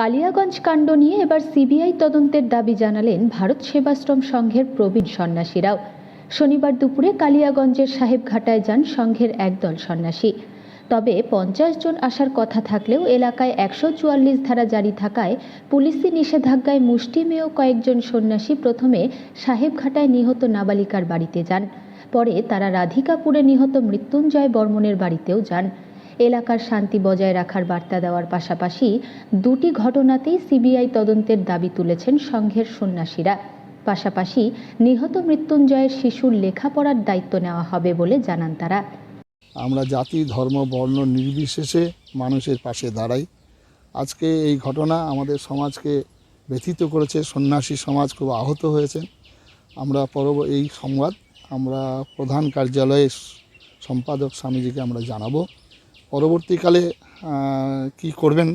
কালিয়াগঞ্জ কাণ্ড নিয়ে এবার সিবিআই তদন্তের দাবি জানালেন ভারত সেবাশ্রম সংঘের প্রবীণ সন্ন্যাসীরাও। শনিবার দুপুরে কালিয়াগঞ্জের সাহেবঘাটায় যান সংঘের একদল সন্ন্যাসী। তবে পঞ্চাশ জন আসার কথা থাকলেও এলাকায় একশো চুয়াল্লিশ ধারা জারি থাকায় পুলিশি নিষেধাজ্ঞায় মুষ্টিমেয় কয়েকজন সন্ন্যাসী প্রথমে সাহেবঘাটায় নিহত নাবালিকার বাড়িতে যান। পরে তারা রাধিকাপুরে নিহত মৃত্যুঞ্জয় বর্মনের বাড়িতেও যান। এলাকার শান্তি বজায় রাখার বার্তা দেওয়ার পাশাপাশি দুটি ঘটনাতেই সিবিআই তদন্তের দাবি তুলেছেন সংঘের সন্ন্যাসীরা। পাশাপাশি নিহত মৃত্যুঞ্জয়ের শিশুর লেখাপড়ার দায়িত্ব নেওয়া হবে বলে জানান তারা। আমরা জাতি, ধর্ম, বর্ণ নির্বিশেষে মানুষের পাশে দাঁড়াই। আজকে এই ঘটনা আমাদের সমাজকে ব্যথিত করেছে, সন্ন্যাসী সমাজ খুব আহত হয়েছে। আমরা পরব এই সংবাদ, আমরা প্রধান কার্যালয়ের সম্পাদক স্বামীজিকে আমরা জানাব। পরবর্তীকালে কি করবেন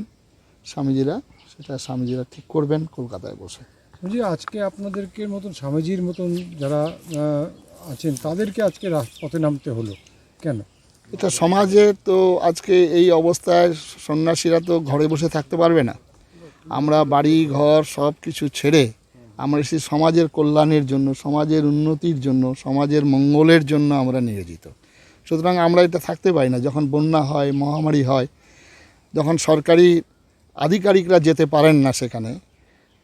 স্বামীজিরা? সেটা স্বামীজিরা ঠিক করবেন কলকাতায় বসে। বলছি আজকে আপনাদেরকে মতন স্বামীজির মতন যারা আছেন তাদেরকে আজকে রাজপথে নামতে হলো। কেন? এটা সমাজে তো আজকে এই অবস্থায় সন্ন্যাসীরা তো ঘরে বসে থাকতে পারবে না। আমরা বাড়ি ঘর সব কিছু ছেড়ে আমরা এসেছি সমাজের কল্যাণের জন্য সমাজের উন্নতির জন্য সমাজের মঙ্গলের জন্য আমরা নিয়োজিত। সুতরাং আমরা এটা থাকতে পারি না। যখন বন্যা হয়, মহামারী হয়, যখন সরকারি আধিকারিকরা যেতে পারেন না সেখানে,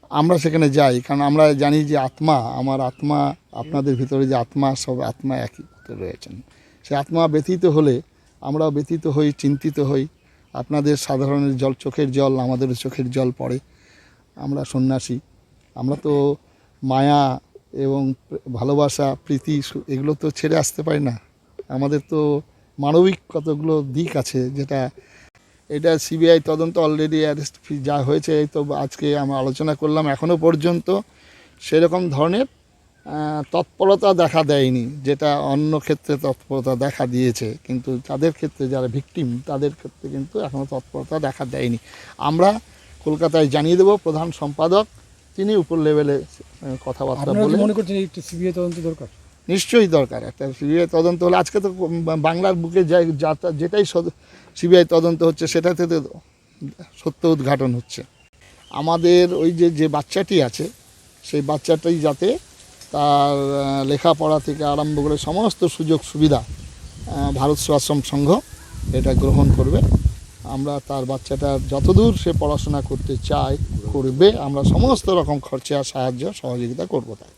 আমরা সেখানে যাই। কারণ আমরা জানি যে আত্মা, আমার আত্মা, আপনাদের ভিতরে যে আত্মা, সব আত্মা একই রয়েছেন। সে আত্মা ব্যতীত হলে আমরাও ব্যথিত হই, চিন্তিত হই। আপনাদের সাধারণের জল, চোখের জল, আমাদের চোখের জল পড়ে। আমরা সন্ন্যাসী। আমরা তো মায়া এবং ভালোবাসা, প্রীতি এগুলো তো ছেড়ে আসতে পারি না। আমাদের তো মানবিক কতগুলো দিক আছে যেটা এটা সিবিআই তদন্ত অলরেডি অ্যারেস্ট ফি যা হয়েছে এই তো আজকে আমরা আলোচনা করলাম। এখনও পর্যন্ত সেরকম ধরনের তৎপরতা দেখা দেয়নি যেটা অন্য ক্ষেত্রে তৎপরতা দেখা দিয়েছে। কিন্তু তাদের ক্ষেত্রে যারা ভিকটিম তাদের ক্ষেত্রে কিন্তু এখনও তৎপরতা দেখা দেয়নি। আমরা কলকাতায় জানিয়ে দেব প্রধান সম্পাদক তিনি উপর লেভেলে কথাবার্তা বলে মনে করছেন সিবিআই তদন্ত দরকার? নিশ্চয়ই দরকার। একটা সিবিআই তদন্ত হলে, আজকে তো বাংলার বুকে যেটাই সিবিআই তদন্ত হচ্ছে সেটাতে তো সত্য উদ্ঘাটন হচ্ছে। আমাদের ওই যে যে বাচ্চাটি আছে, সেই বাচ্চাটাই যাতে তার লেখাপড়া থেকে আরম্ভ করে সমস্ত সুযোগ সুবিধা ভারত সেবাশ্রম সংঘ এটা গ্রহণ করবে। আমরা তার বাচ্চাটা যতদূর সে পড়াশোনা করতে চায়, করবে, আমরা সমস্ত রকম খরচা, সাহায্য, সহযোগিতা করব তাই